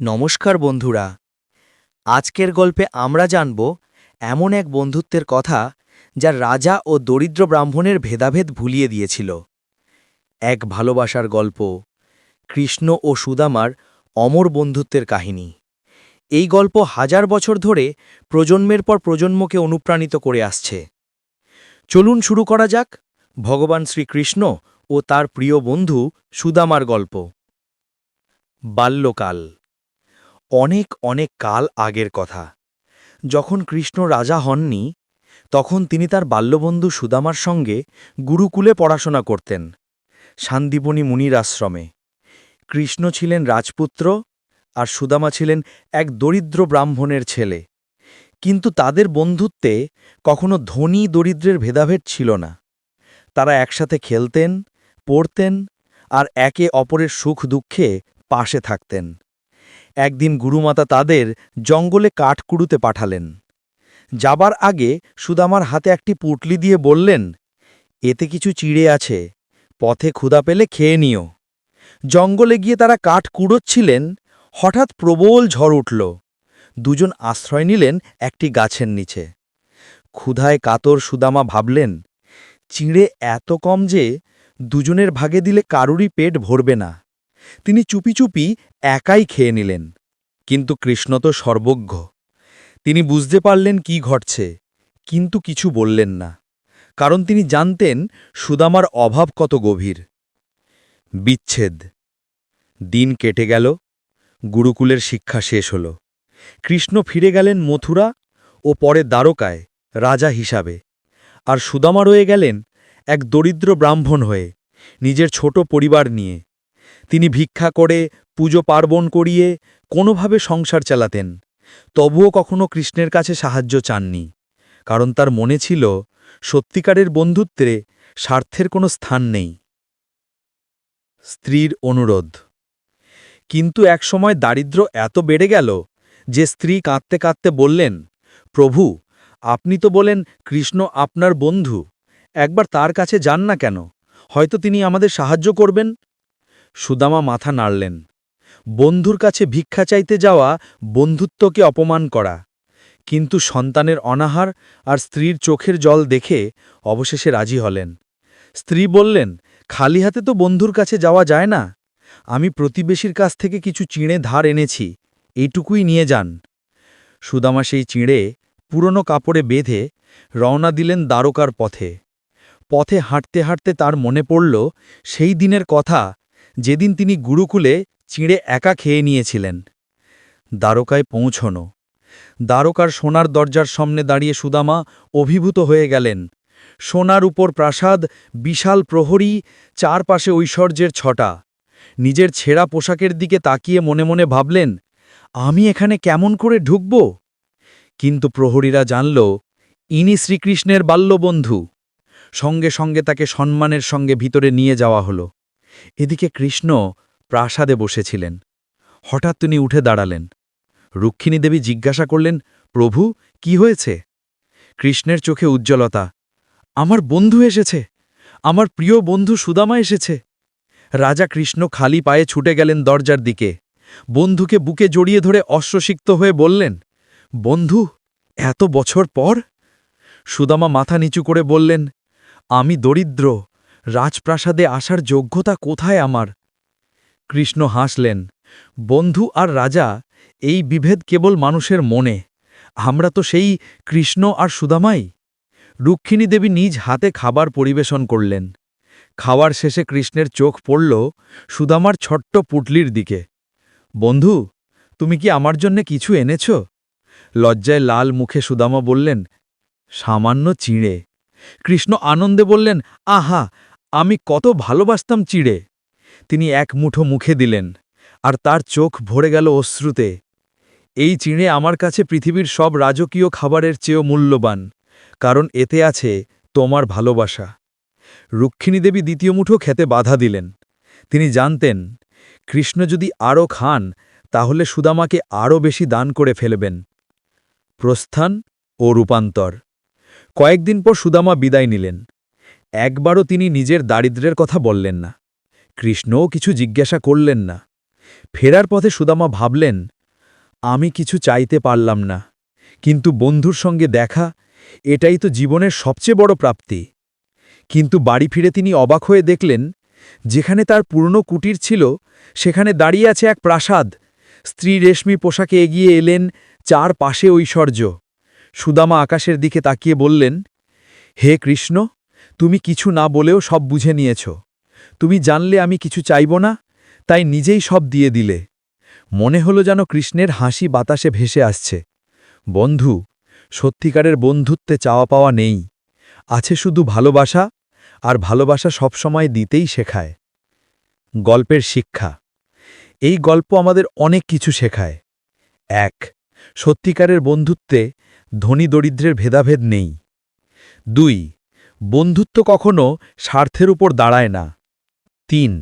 নমস্কার বন্ধুরা। আজকের গল্পে আমরা জানব এমন এক বন্ধুত্বের কথা যা রাজা ও দরিদ্র ব্রাহ্মণের ভেদাভেদ ভুলিয়ে দিয়েছিল। এক ভালোবাসার গল্প, কৃষ্ণ ও সুদামার অমর বন্ধুত্বের কাহিনী। এই গল্প হাজার বছর ধরে প্রজন্মের পর প্রজন্মকে অনুপ্রাণিত করে আসছে। চলুন শুরু করা যাক ভগবান শ্রীকৃষ্ণ ও তার প্রিয় বন্ধু সুদামার গল্প। বাল্যকাল। অনেক অনেক কাল আগের কথা। যখন কৃষ্ণ রাজা হননি, তখন তিনি তার বাল্যবন্ধু সুদামার সঙ্গে গুরুকুলে পড়াশোনা করতেন শান্তিবনী মুনির আশ্রমে। কৃষ্ণ ছিলেন রাজপুত্র আর সুদামা ছিলেন এক দরিদ্র ব্রাহ্মণের ছেলে। কিন্তু তাদের বন্ধুত্বে কখনো ধনী দরিদ্রের ভেদাভেদ ছিল না। তারা একসাথে খেলতেন, পড়তেন আর একে অপরের সুখ দুঃখে পাশে থাকতেন। একদিন গুরুমাতা তাদের জঙ্গলে কাঠ কুড়ুতে পাঠালেন। যাবার আগে সুদামার হাতে একটি পুটলি দিয়ে বললেন, এতে কিছু চিড়ে আছে, পথে ক্ষুধা পেলে খেয়ে নিও। জঙ্গলে গিয়ে তারা কাঠ কুড়োচ্ছিলেন, হঠাৎ প্রবল ঝড় উঠল। দুজন আশ্রয় নিলেন একটি গাছের নিচে। ক্ষুধায় কাতর সুদামা ভাবলেন, চিঁড়ে এত কম যে দুজনের ভাগে দিলে কারুরই পেট ভরবে না। তিনি চুপি চুপি একাই খেয়ে নিলেন। কিন্তু কৃষ্ণ তো সর্বজ্ঞ। তিনি বুঝতে পারলেন কি ঘটছে, কিন্তু কিছু বললেন না। কারণ তিনি জানতেন সুদামার অভাব কত গভীর। বিচ্ছেদ। দিন কেটে গেল, গুরুকুলের শিক্ষা শেষ হল। কৃষ্ণ ফিরে গেলেন মথুরা ও পরে দ্বারকায়, রাজা হিসাবে। আর সুদামা রয়ে গেলেন এক দরিদ্র ব্রাহ্মণ হয়ে, নিজের ছোট পরিবার নিয়ে। তিনি ভিক্ষা করে, পুজো পার্বণ করিয়ে, কোনোভাবে সংসার চালাতেন। তবুও কখনো কৃষ্ণের কাছে সাহায্য চাননি। কারণ তার মনে ছিল, সত্যিকারের বন্ধুত্বে স্বার্থের কোনো স্থান নেই। স্ত্রীর অনুরোধ। কিন্তু একসময় দারিদ্র্য এত বেড়ে গেল যে স্ত্রী কাঁদতে কাঁদতে বললেন, প্রভু, আপনি তো বলেন কৃষ্ণ আপনার বন্ধু। একবার তার কাছে যান না কেন? হয়তো তিনি আমাদের সাহায্য করবেন। সুদামা মাথা নাড়লেন। বন্ধুর কাছে ভিক্ষা চাইতে যাওয়া বন্ধুত্বকে অপমান করা। কিন্তু সন্তানের অনাহার আর স্ত্রীর চোখের জল দেখে অবশেষে রাজি হলেন। স্ত্রী বললেন, খালি হাতে তো বন্ধুর কাছে যাওয়া যায় না। আমি প্রতিবেশীর কাছ থেকে কিছু চিঁড়ে ধার এনেছি। এইটুকুই নিয়ে যান। সুদামা সেই চিঁড়ে পুরনো কাপড়ে বেঁধে রওনা দিলেন দ্বারকার পথে। পথে হাঁটতে হাঁটতে তার মনে পড়ল, সেই দিনের কথা যেদিন তিনি গুরুকুলে চিঁড়ে একা খেয়ে নিয়েছিলেন। দ্বারকায় পৌঁছনো। দ্বারকার সোনার দরজার সামনে দাঁড়িয়ে সুদামা অভিভূত হয়ে গেলেন। সোনার উপর প্রাসাদ, বিশাল প্রহরী, চারপাশে ঐশ্বর্যের ছটা। নিজের ছেঁড়া পোশাকের দিকে তাকিয়ে মনে মনে ভাবলেন, আমি এখানে কেমন করে ঢুকব? কিন্তু প্রহরীরা জানল, ইনি শ্রীকৃষ্ণের বাল্যবন্ধু। সঙ্গে সঙ্গে তাকে সম্মানের সঙ্গে ভিতরে নিয়ে যাওয়া হলো। এদিকে কৃষ্ণ প্রাসাদে বসেছিলেন। হঠাৎ তিনি উঠে দাঁড়ালেন। রুক্মিণী দেবী জিজ্ঞাসা করলেন, প্রভু, কি হয়েছে? কৃষ্ণের চোখে উজ্জ্বলতা, আমার বন্ধু এসেছে। আমার প্রিয় বন্ধু সুদামা এসেছে। রাজা কৃষ্ণ খালি পায়ে ছুটে গেলেন দরজার দিকে। বন্ধুকে বুকে জড়িয়ে ধরে অশ্বসিক্ত হয়ে বললেন, বন্ধু, এত বছর পর? সুদামা মাথা নিচু করে বললেন, আমি দরিদ্র রাজপ্রাসাদে আসার যোগ্যতা কোথায় আমার? কৃষ্ণ হাসলেন, বন্ধু আর রাজা, এই বিভেদ কেবল মানুষের মনে। আমরা তো সেই কৃষ্ণ আর সুদামাই। রুক্মিণী দেবী নিজ হাতে খাবার পরিবেশন করলেন। খাওয়ার শেষে কৃষ্ণের চোখ পড়ল সুদামার ছোট্ট পুটলির দিকে। বন্ধু, তুমি কি আমার জন্যে কিছু এনেছ? লজ্জায় লাল মুখে সুদামা বললেন, সামান্য চিঁড়ে। কৃষ্ণ আনন্দে বললেন, আহা আমি কত ভালোবাসতাম চিড়ে। তিনি এক মুঠো মুখে দিলেন, আর তার চোখ ভরে গেল অশ্রুতে। এই চিড়ে আমার কাছে পৃথিবীর সব রাজকীয় খাবারের চেয়েও মূল্যবান, কারণ এতে আছে তোমার ভালোবাসা। রুক্মিণী দেবী দ্বিতীয় মুঠো খেতে বাধা দিলেন। তিনি জানতেন, কৃষ্ণ যদি আরও খান, তাহলে সুদামাকে আরও বেশি দান করে ফেলবেন। প্রস্থান ও রূপান্তর। কয়েকদিন পর সুদামা বিদায় নিলেন। একবারও তিনি নিজের দারিদ্র্যের কথা বললেন না। কৃষ্ণও কিছু জিজ্ঞাসা করলেন না। ফেরার পথে সুদামা ভাবলেন, আমি কিছু চাইতে পারলাম না। কিন্তু বন্ধুর সঙ্গে দেখা, এটাই তো জীবনের সবচেয়ে বড় প্রাপ্তি। কিন্তু বাড়ি ফিরে তিনি অবাক হয়ে দেখলেন, যেখানে তার পুরনো কুটির ছিল, সেখানে দাঁড়িয়ে আছে এক প্রাসাদ। স্ত্রী রেশমি পোশাকে এগিয়ে এলেন চার পাশে ঐশ্বর্য। সুদামা আকাশের দিকে তাকিয়ে বললেন, হে কৃষ্ণ তুমি কিছু না বলেও সব বুঝে নিয়েছ। তুমি জানলে আমি কিছু চাইব না, তাই নিজেই সব দিয়ে দিলে। মনে হলো যেন কৃষ্ণের হাসি বাতাসে ভেসে আসছে। বন্ধু, সত্যিকারের বন্ধুত্বে চাওয়া পাওয়া নেই। আছে শুধু ভালোবাসা, আর ভালোবাসা সবসময় দিতেই শেখায়। গল্পের শিক্ষা। এই গল্প আমাদের অনেক কিছু শেখায়। এক, সত্যিকারের বন্ধুত্বে ধনী দরিদ্রের ভেদাভেদ নেই। দুই বন্ধুত্ব কখনো স্বার্থের উপর দাঁড়ায় না। তিন,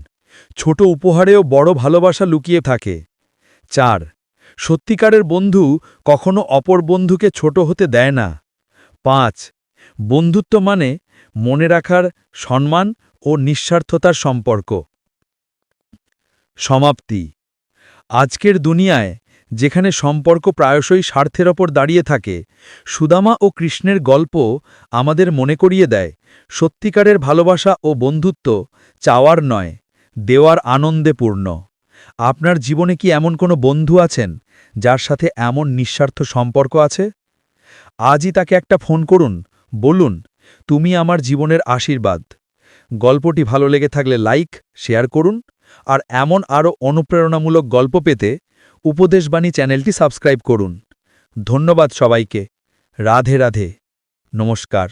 ছোট উপহারেও বড় ভালোবাসা লুকিয়ে থাকে। চার, সত্যিকারের বন্ধু কখনো অপর বন্ধুকে ছোট হতে দেয় না। পাঁচ, বন্ধুত্ব মানে মনে রাখার সম্মান ও নিঃস্বার্থতার সম্পর্ক। সমাপ্তি, আজকের দুনিয়ায় যেখানে সম্পর্ক প্রায়শই স্বার্থের ওপর দাঁড়িয়ে থাকে, সুদামা ও কৃষ্ণের গল্প আমাদের মনে করিয়ে দেয়, সত্যিকারের ভালোবাসা ও বন্ধুত্ব চাওয়ার নয়, দেওয়ার আনন্দে পূর্ণ। আপনার জীবনে কি এমন কোনো বন্ধু আছেন, যার সাথে এমন নিঃস্বার্থ সম্পর্ক আছে? আজই তাকে একটা ফোন করুন, বলুন, তুমি আমার জীবনের আশীর্বাদ। গল্পটি ভালো লেগে থাকলে লাইক, শেয়ার করুন আর এমন আরও অনুপ্রেরণামূলক গল্প পেতে উপদেশবাণী চ্যানেলটি সাবস্ক্রাইব করুন। ধন্যবাদ সবাইকে। রাধে রাধে। নমস্কার।